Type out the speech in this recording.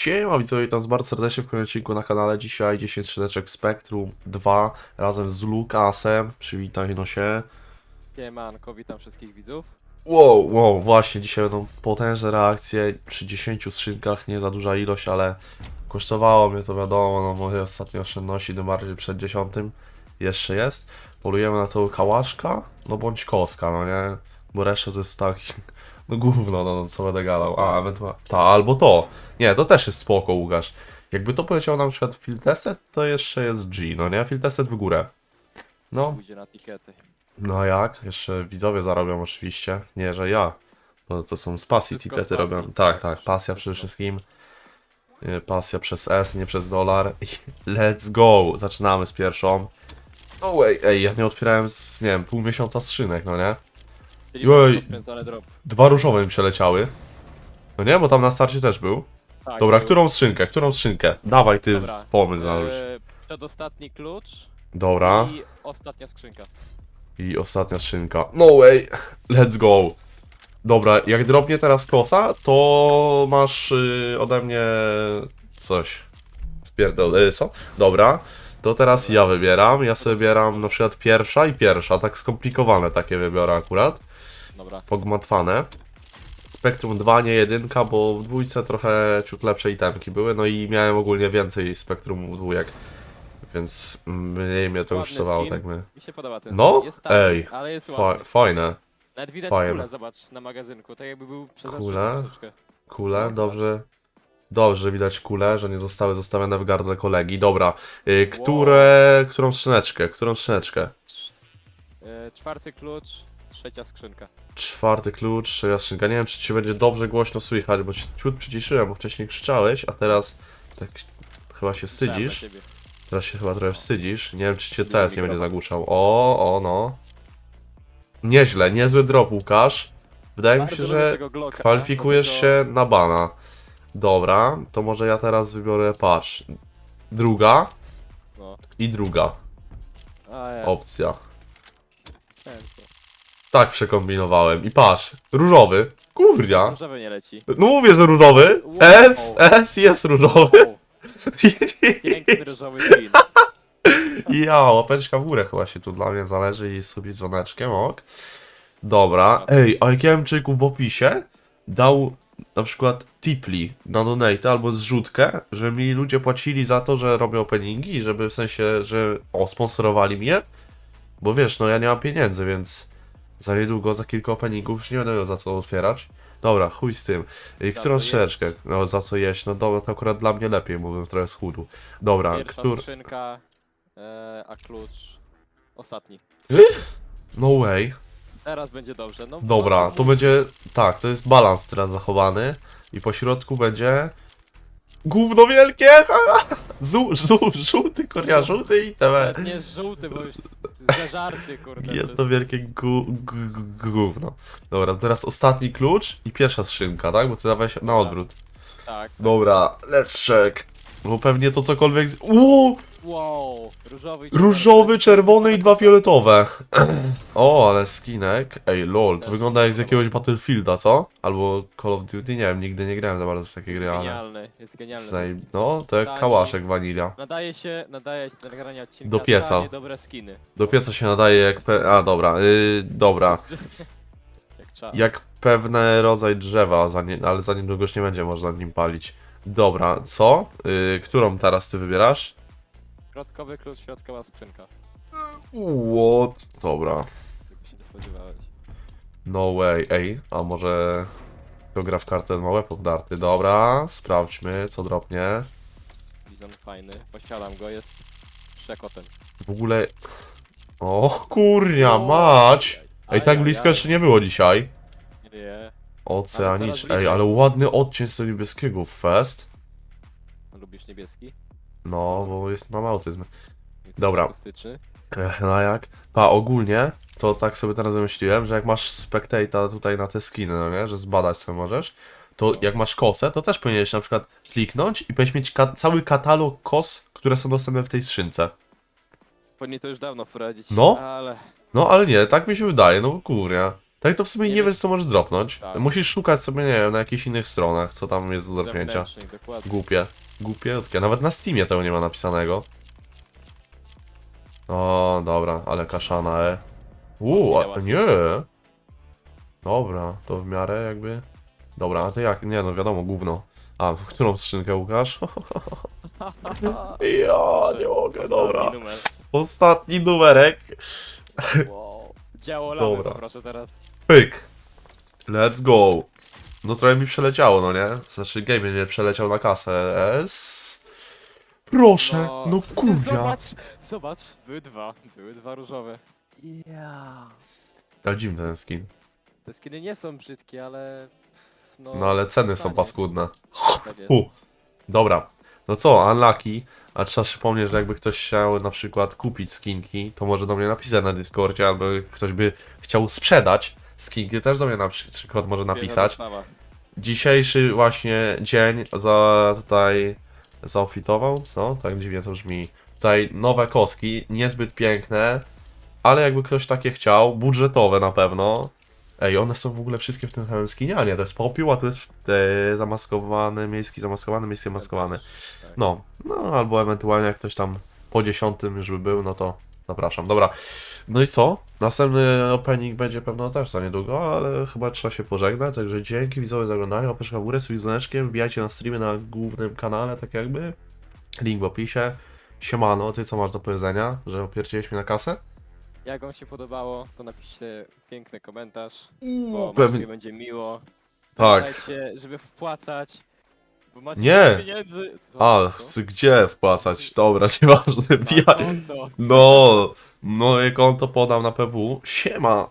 Siema widzowie, witam bardzo serdecznie w kolejnym odcinku na kanale. Dzisiaj 10 skrzyneczek Spectrum 2 razem z Lukasem. Przywitaj no się. Siemanko, witam wszystkich widzów. Wow, wow, właśnie dzisiaj będą potężne reakcje przy 10 skrzynkach, nie za duża ilość, ale kosztowało mnie to wiadomo, no moje ostatnie oszczędności, tym bardziej przed 10 jeszcze jest. Polujemy na to kałaszka, no bądź koska, no nie? Bo reszta to jest taki, no gówno, no, no co będę gadał, a ewentualnie, ta, albo to. Nie, to też jest spoko, Łukasz. Jakby to poleciał na przykład Filteset, to jeszcze jest G, no nie? Filteset w górę. No, Pójdzie na tikety. no jak? Jeszcze widzowie zarobią oczywiście. Nie, że ja. Bo to są z pasji Wszystko tikety z pasji, robią. Tak, tak. tak, pasja przede wszystkim. Y, Pasja przez S, nie przez dolar. Let's go! Zaczynamy z pierwszą. No way, ej, ja nie otwierałem z, nie wiem, pół miesiąca skrzynek, no nie? Czyli Jej. drop. Dwa różowe mi przeleciały. No nie, bo tam na starcie też był. Tak, Dobra, był- którą skrzynkę? Którą skrzynkę? Dawaj ty Dobra, pomysł e, Przedostatni klucz Dobra. i ostatnia skrzynka. I ostatnia skrzynka. No way, let's go. Dobra, jak drobnie teraz kosa, to masz y, ode mnie coś. Wpierdol, y, co? Dobra, to teraz ja wybieram. Ja sobie wybieram na przykład pierwsza i pierwsza, tak skomplikowane takie wybiorę akurat. Dobra. Pogmatwane. Spektrum 2, nie jedynka, bo w dwójce trochę ciut lepsze itemki były, no i miałem ogólnie więcej spektrum dwójek. Więc mniej mnie to Ładny kosztowało, skin. tak my. Mi się podoba ten No? skin. Jest tani, Ej, ale jest Fa ładny. fajne. Nawet widać fajne. kulę, zobacz, na magazynku. Tak jakby był przez Kule? troszeczkę. Kule, dobrze. Dobrze, widać kule, że nie zostały zostawione w gardle kolegi. Dobra, y, które, którą skrzyneczkę, którą skrzyneczkę? E, czwarty klucz, trzecia skrzynka. Czwarty klucz, trzecia skrzynka. Nie wiem, czy ci będzie dobrze głośno słychać, bo cię ciut przyciszyłem, bo wcześniej krzyczałeś, a teraz tak chyba się na wstydzisz. ciebie. Teraz się chyba trochę wstydzisz. Nie wiem, czy cię CS nie będzie mikrofon. zagłuszał. O, o, no. Nieźle, niezły drop, Łukasz. Wydaje mi Bardzo się, lubię że tego Glocka, kwalifikujesz bo się na bana. Dobra, to może ja teraz wybiorę, patrz. Druga No. i druga A, ja. opcja. Tak przekombinowałem. I patrz, różowy. Kurja. Różowy nie leci. No mówię, że różowy. Wow. S, S jest różowy. O, piękny różowy skin. Ja, łapeczka w górę chyba się tu dla mnie zależy i sobie dzwoneczkiem, ok. Dobra, ej, a Jakiemczyk w opisie dał na przykład tipli na donate albo zrzutkę, że mi ludzie płacili za to, że robią openingi, żeby w sensie, że o, sponsorowali mnie, bo wiesz, no ja nie mam pieniędzy, więc za niedługo, za kilka openingów już nie będę miał za co otwierać. Dobra, chuj z tym. Za Którą co? No, za co jeść? No dobra, to akurat dla mnie lepiej, bo bym trochę schudł. Dobra, Pierwsza który... skrzynka, e, a klucz ostatni. No way. Teraz będzie dobrze. No, Dobra, no, to będzie. Tak, to jest balans teraz zachowany. I po środku będzie. Gówno wielkie! Żół, żół, żółty koria, żółty i TV. Nie jest żółty, bo już za żarty, kurde. Jedno to jest- wielkie gu, gu, gu, gówno. Dobra, teraz ostatni klucz i pierwsza skrzynka, tak? Bo ty dawałeś na odwrót. Tak. Dobra, let's check. Bo pewnie to cokolwiek. z- Uuu! Wow, różowy i Różowy, czerwony i dwa fioletowe. O, ale skinek. Ej, lol, to wygląda jak z jakiegoś Battlefielda, co? Albo Call of Duty, nie wiem, nigdy nie grałem za bardzo w takie gry, ale... Genialny, jest genialny. Zaj... No, to jak kałaszek wanilia. Nadaje się, nadaje się do nagrania odcinka. Do pieca. totalnie dobre skiny. Do pieca się nadaje jak pe... A, dobra, yy, dobra. Jak pewne rodzaj drzewa, za nie... ale za niedługo już nie będzie można nim palić. Dobra, co? Yy, którą teraz ty wybierasz? Środkowy klucz, środkowa skrzynka. What? Dobra. Tego się nie spodziewałeś. No way, ej, a może kto gra w kartę ma łeb obdarty? Dobra, sprawdźmy, co dropnie. Bizon fajny, posiadam go, jest przekotem. W ogóle... O, kurnia, mać! Ej, tak blisko jeszcze nie było dzisiaj. Nie, Oceanicz. bliżej. Ej, ale ładny odcień z tego niebieskiego. Fest. lubisz niebieski? No, bo jest, mam autyzm. Jesteś Dobra. Akustyczny. Ech, no jak? Pa, ogólnie, to tak sobie teraz wymyśliłem, że jak masz spectata tutaj na te skiny, no nie, że zbadać sobie możesz, to jak masz kosę, to też powinieneś na przykład kliknąć i powinieneś mieć ka cały katalog kos, które są dostępne w tej skrzynce. Powinien to już dawno wprowadzić. No. Ale No, ale nie, tak mi się wydaje, no kurnia. Tak to w sumie nie, Nie wiesz co możesz dropnąć. Tak. Musisz szukać sobie, nie wiem, na jakichś innych stronach, co tam jest do dropnięcia. Zewnętrznych, dokładnie. Głupie. Głupiutkie. Nawet na Steamie tego nie ma napisanego. O, dobra, ale kaszana, e. Uuu, a, nie. Dobra, to w miarę jakby... Dobra, a ty jak? Nie no, wiadomo, gówno. A, w którą skrzynkę, Łukasz? ja nie mogę, dobra. Ostatni numerek. Wow. Działo lawy Dobra. poproszę teraz. Pyk. Let's go. No trochę mi przeleciało, no nie? Znaczy, game mnie przeleciał na kasę. S. Proszę, no, kurwa. Zobacz, zobacz. Były dwa, były dwa różowe. Ja. Ale dziwny ten skin. Te skiny nie są brzydkie, ale... No, No ale ceny są paskudne. Tak jest. U. Dobra. No co, unlucky. A trzeba przypomnieć, że jakby ktoś chciał na przykład kupić skinki, to może do mnie napisać na Discordzie, albo ktoś by chciał sprzedać skinki, też do mnie na przy- przykład może napisać. Dzisiejszy właśnie dzień za tutaj zaofitował, co? Tak dziwnie to brzmi. Tutaj nowe koski, niezbyt piękne, ale jakby ktoś takie chciał, budżetowe na pewno. Ej, one są w ogóle wszystkie w tym samym skinie, a nie, to jest popiół, a to jest e, zamaskowany, miejski zamaskowany, miejski maskowany. Tak. No, no albo ewentualnie jak ktoś tam po dziesiątym już by był, no to zapraszam. Dobra, no i co? Następny opening będzie pewno też za niedługo, ale chyba trzeba się pożegnać, także dzięki widzowie za oglądanie, łapeczka w górę, z dzwoneczkiem, wbijajcie na streamy na głównym kanale, tak jakby, link w opisie. Siemano, ty co masz do powiedzenia, że opierdziłeś mnie na kasę? Jak wam się podobało, to napiszcie piękny komentarz, bo pewnie- pewnie będzie miło. Tak. Pamiętajcie, żeby wpłacać, bo macie Nie. pieniędzy. Co? A, chcę gdzie wpłacać? Dobra, nieważne, Na konto. No, moje konto podam na PW. Siema!